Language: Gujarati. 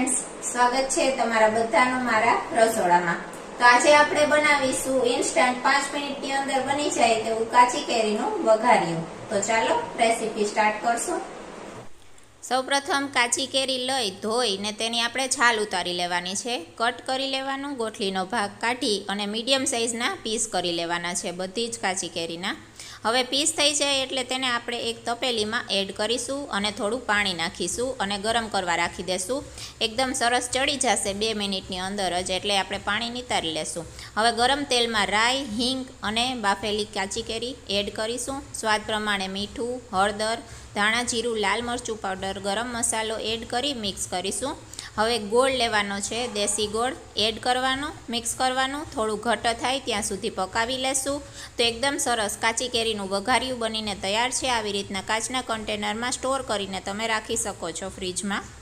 ફ્રેન્ડ્સ સ્વાગત છે તમારા બધાનું મારા રસોડામાં. તો આજે આપણે બનાવીશું ઇન્સ્ટન્ટ પાંચ મિનિટની અંદર બની જાય તેવું કાચી કેરીનું વઘાર્યું. તો ચાલો રેસીપી સ્ટાર્ટ કરશું. સૌપ્રથમ કાચી કેરી લઈ ધોઈ ને તેની આપણે છાલ ઉતારી લેવાની છે. કટ કરી લેવાનું, ગોઠલીનો ભાગ કાઢી અને મીડિયમ સાઇઝના પીસ કરી લેવાના છે બધી જ કાચી કેરીના. હવે પીસ થઈ જાય એટલે તેને આપણે એક તપેલીમાં એડ કરીશું અને થોડું પાણી નાખીશું અને ગરમ કરવા રાખી દેશું. એકદમ સરસ ચડી જશે બે મિનિટની અંદર જ એટલે આપણે પાણી નિતારી લેશું. હવે ગરમ તેલમાં રાઈ, હિંગ અને બાફેલી કાચી કેરી એડ કરીશું. સ્વાદ પ્રમાણે મીઠું, હળદર, ધાણા જીરું, લાલ મરચું પાવડર, ગરમ મસાલો એડ કરી મિક્સ કરીશું. હવે ગોળ લેવાનો છે, દેશી ગોળ, એડ કરવાનો, મિક્સ કરવાનું, થોડું ઘટ્ટ થાય ત્યાં સુધી પકાવી લેશું. તો એકદમ સરસ કાચી કેરીનું વઘાર્યું બનીને તૈયાર છે, આવી રીતના કાચના કન્ટેનરમાં સ્ટોર કરીને તમે રાખી શકો છો ફ્રીજમાં.